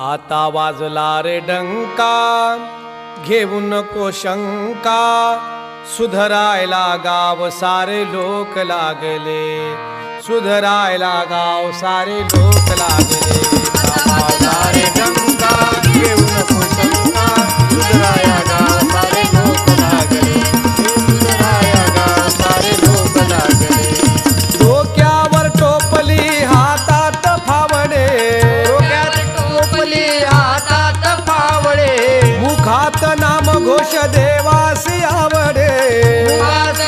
आता वाजला रे डंका घेऊ नको शंका सुधरायला गाव सारे लोक लागले सुधरायला गाव सारे लोक लागले. मुखात नाम घोष देवासी आवडे.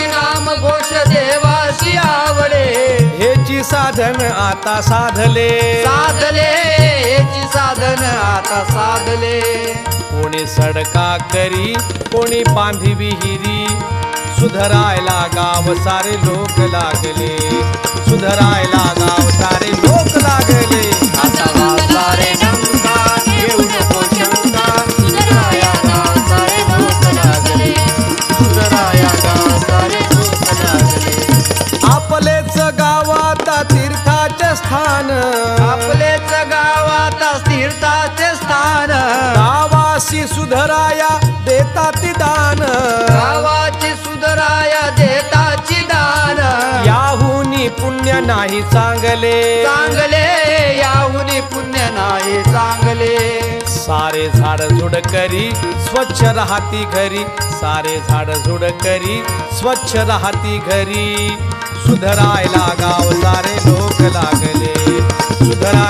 नाम घोष देवाशी आवडे. हेची साधन आता साधले. साधले याची साधन आता साधले. कोणी सडका करी कोणी बांधी विहिरी. सुधरायला गाव सारे लोक लागले. सुधरायला गाव स्थान. आपलेच गावात तीर्थाचे स्थान. गावासी सुधराया देतात दान. गावाची सुधराया देताची दान. याहुनी पुण्य नाही चांगले. चांगले याहुनी पुण्य नाही चांगले. सारे झाड झुड करी स्वच्छ राहती घरी. सारे झाड झुड करी स्वच्छ राहती घरी. सुधरायला गाव सारे लोक लागले. सुधरायला गाव